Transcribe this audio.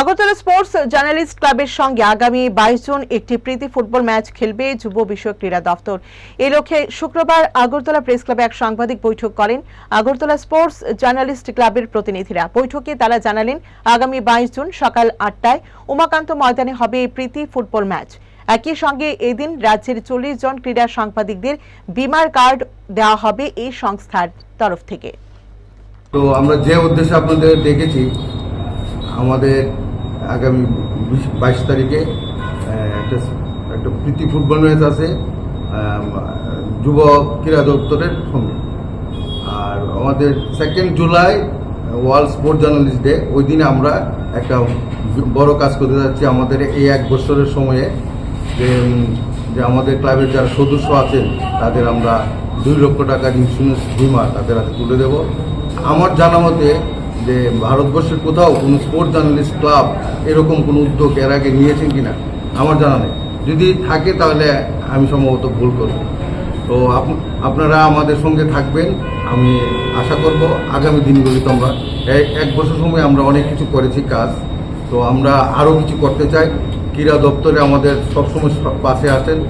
Agartala sports journalist ক্লাবের সঙ্গে আগামী বাইশ জুন একটি প্রীতি ফুটবল ম্যাচ খেলবে যুব বিষয়ক ক্রীড়া দপ্তর। এই লক্ষ্যে শুক্রবার আগরতলা প্রেস ক্লাবে এক সাংবাদিক বৈঠক করেন আগরতলা স্পোর্টস জার্নালিস্ট ক্লাবের প্রতিনিধিরা। বৈঠকে তারা জানালেন, আগামী বাইশ জুন সকাল আটটায় উমাকান্ত ময়দানে হবে এই প্রীতি ফুটবল ম্যাচ। একই সঙ্গে এদিন রাজ্যের চল্লিশ জন ক্রীড়া সাংবাদিকদের বিমার কার্ড দেওয়া হবে এই সংস্থার তরফ থেকে। তো আমরা যে উদ্দেশ্যে আপনাদের ডেকেছি, আমাদের আগামী বিশ, বাইশ তারিখে একটা একটা প্রীতি ফুটবল ম্যাচ আছে যুব ক্রীড়া দপ্তরের সঙ্গে। আর আমাদের second July world sports journalist day ওই দিনে আমরা একটা বড় কাজ করতে যাচ্ছি আমাদের এই এক বছরের সময়ে, যে যে আমাদের ক্লাবের যারা সদস্য আছেন, তাদের আমরা দুই লক্ষ টাকার ইন্স্যুরেন্স বিমা তাদের হাতে তুলে দেব। আমার জানা মতে যে ভারতবর্ষের কোথাও কোনো স্পোর্টস জার্নালিস্ট ক্লাব এরকম কোনো উদ্যোগ এর আগে নিয়েছেন কিনা? আমার জানা নেই। যদি থাকে তাহলে আমি সম্ভবত ভুল করব। তো আপনারা আমাদের সঙ্গে থাকবেন। আমি আশা করব আগামী দিনগুলিতে আমরা এক- বছর সময় আমরা অনেক কিছু করেছি কাজ। তো আমরা আরও কিছু করতে চাই। ক্রীড়া দপ্তরে আমাদের সবসময় সব পাশে আছেন।